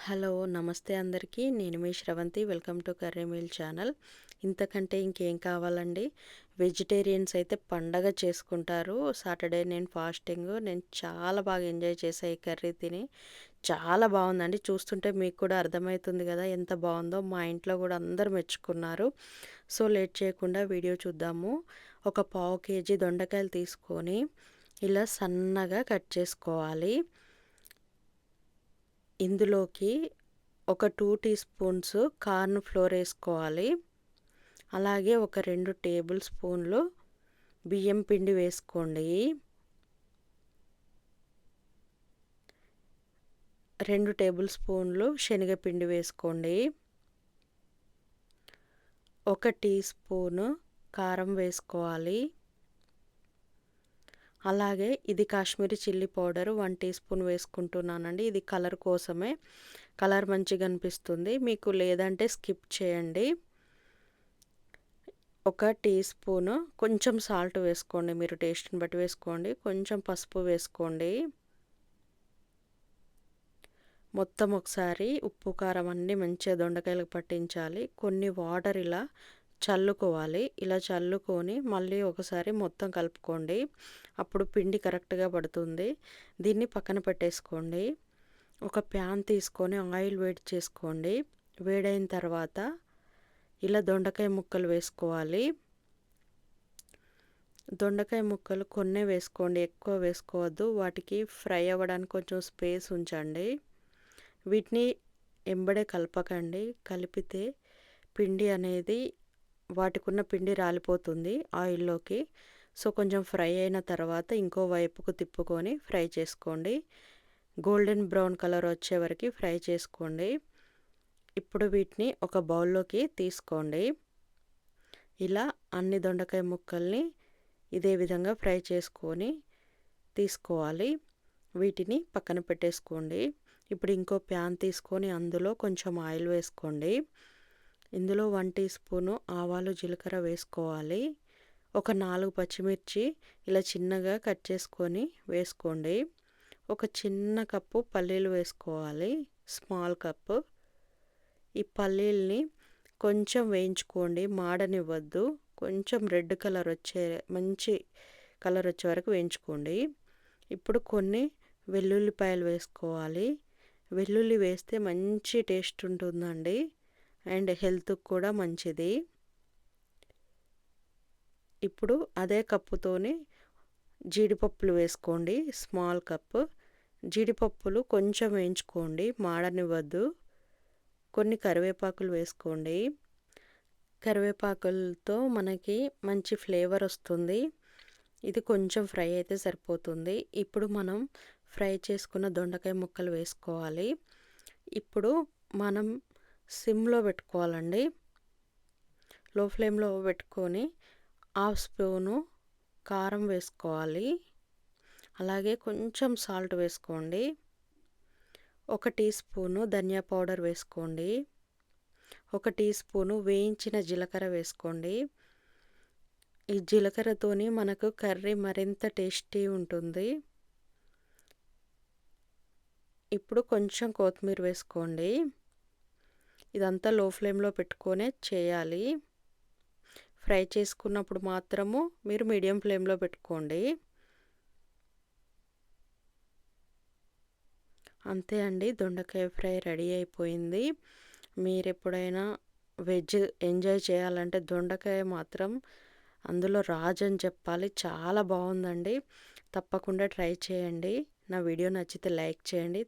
Hello నమస్తే అందరికీ. నేను మీ Shravanthi. Welcome to curry meal channel. ఇంతకంటే ఇంకేం కావాలండి? వెజిటేరియన్స్ అయితే పండగ చేసుకుంటారు. సాటర్డే నేను ఫాస్టింగ్. నేను చాలా బాగా ఎంజాయ్ చేసా ఈ కర్రీ తిని. చాలా బాగుందండి. చూస్తుంటే మీకు కూడా అర్థమవుతుంది కదా ఎంత బాగుందో. మా ఇంట్లో కూడా అందరు మెచ్చుకున్నారు. సో లేట్ చేయకుండా వీడియో చూద్దాము. ఒక పావు కేజీ దొండకాయలు తీసుకొని ఇలా సన్నగా కట్ చేసుకోవాలి. ఇందులోకి ఒక two teaspoons corn flour వేసుకోవాలి. అలాగే ఒక రెండు టేబుల్ స్పూన్లు బియ్యం పిండి వేసుకోండి. రెండు టేబుల్ స్పూన్లు శనగపిండి వేసుకోండి. ఒక టీ స్పూను కారం వేసుకోవాలి. అలాగే ఇది Kashmiri chilli powder one teaspoon వేసుకుంటున్నానండి. ఇది కలర్ కోసమే. కలర్ మంచిగా అనిపిస్తుంది. మీకు లేదంటే స్కిప్ చేయండి. ఒక టీ స్పూన్ కొంచెం సాల్ట్ వేసుకోండి. మీరు టేస్ట్ని బట్టి వేసుకోండి. కొంచెం పసుపు వేసుకోండి. మొత్తం ఒకసారి ఉప్పు కారం అన్నీ మంచిగా దొండకాయలకు పట్టించాలి. కొన్ని వాటర్ ఇలా చల్లుకోవాలి. ఇలా చల్లుకొని మళ్ళీ ఒకసారి మొత్తం కలుపుకోండి. అప్పుడు పిండి కరెక్ట్గా పడుతుంది. దీన్ని పక్కన పెట్టేసుకోండి. ఒక ప్యాన్ తీసుకొని ఆయిల్ వేడి చేసుకోండి. వేడైన తర్వాత ఇలా దొండకాయ ముక్కలు వేసుకోవాలి. దొండకాయ ముక్కలు కొన్నే వేసుకోండి. ఎక్కువ వేసుకోవద్దు. వాటికి ఫ్రై అవ్వడానికి కొంచెం స్పేస్ ఉంచండి. వీటిని ఎంబడే కలపకండి. కలిపితే పిండి అనేది వాటికున్న పిండి రాలిపోతుంది ఆయిల్లోకి. సో కొంచెం ఫ్రై అయిన తర్వాత ఇంకో వైపుకు తిప్పుకొని ఫ్రై చేసుకోండి. గోల్డెన్ బ్రౌన్ కలర్ వచ్చే వరకు ఫ్రై చేసుకోండి. ఇప్పుడు వీటిని ఒక బౌల్లోకి తీసుకోండి. ఇలా అన్ని దొండకాయ ముక్కల్ని ఇదే విధంగా ఫ్రై చేసుకొని తీసుకోవాలి. వీటిని పక్కన పెట్టేసుకోండి. ఇప్పుడు ఇంకో ప్యాన్ తీసుకొని అందులో కొంచెం ఆయిల్ వేసుకోండి. ఇందులో వన్ టీ స్పూను ఆవాలు జీలకర్ర వేసుకోవాలి. ఒక నాలుగు పచ్చిమిర్చి ఇలా చిన్నగా కట్ చేసుకొని వేసుకోండి. ఒక చిన్న కప్పు పల్లీలు వేసుకోవాలి. Small cup. ఈ పల్లీల్ని కొంచెం వేయించుకోండి. మాడనివ్వద్దు. కొంచెం రెడ్ కలర్ వచ్చే మంచి కలర్ వచ్చే వరకు వేయించుకోండి. ఇప్పుడు కొన్ని వెల్లుల్లిపాయలు వేసుకోవాలి. వెల్లుల్లి వేస్తే మంచి టేస్ట్ ఉంటుందండి. అండ్ హెల్త్కి కూడా మంచిది. ఇప్పుడు అదే కప్పుతోని జీడిపప్పులు వేసుకోండి స్మాల్ కప్ జీడిపప్పులు కొంచెం వేయించుకోండి మాడనివ్వద్దు. కొన్ని కరివేపాకులు వేసుకోండి. కరివేపాకులతో మనకి మంచి ఫ్లేవర్ వస్తుంది. ఇది కొంచెం ఫ్రై అయితే సరిపోతుంది. ఇప్పుడు మనం ఫ్రై చేసుకున్న దొండకాయ ముక్కలు వేసుకోవాలి. ఇప్పుడు మనం సిమ్లో పెట్టుకోవాలండి. లో ఫ్లేమ్లో పెట్టుకొని హాఫ్ స్పూను కారం వేసుకోవాలి. అలాగే కొంచెం సాల్ట్ వేసుకోండి. ఒక టీ స్పూను ధనియా పౌడర్ వేసుకోండి. ఒక టీ స్పూను వేయించిన జీలకర్ర వేసుకోండి. ఈ జీలకర్రతోని మనకు కర్రీ మరింత టేస్టీ ఉంటుంది. ఇప్పుడు కొంచెం కొత్తిమీర వేసుకోండి. ఇదంతా లో ఫ్లేమ్లో పెట్టుకొనే చేయాలి. ఫ్రై చేసుకున్నప్పుడు మాత్రము మీరు మీడియం ఫ్లేమ్లో పెట్టుకోండి. అంతే అండి దొండకాయ ఫ్రై రెడీ అయిపోయింది. మీరు ఎప్పుడైనా వెజ్ ఎంజాయ్ చేయాలంటే దొండకాయ మాత్రం అందులో రాజు అని చెప్పాలి చాలా బాగుందండి. తప్పకుండా ట్రై చేయండి. నా వీడియో నచ్చితే లైక్ చేయండి.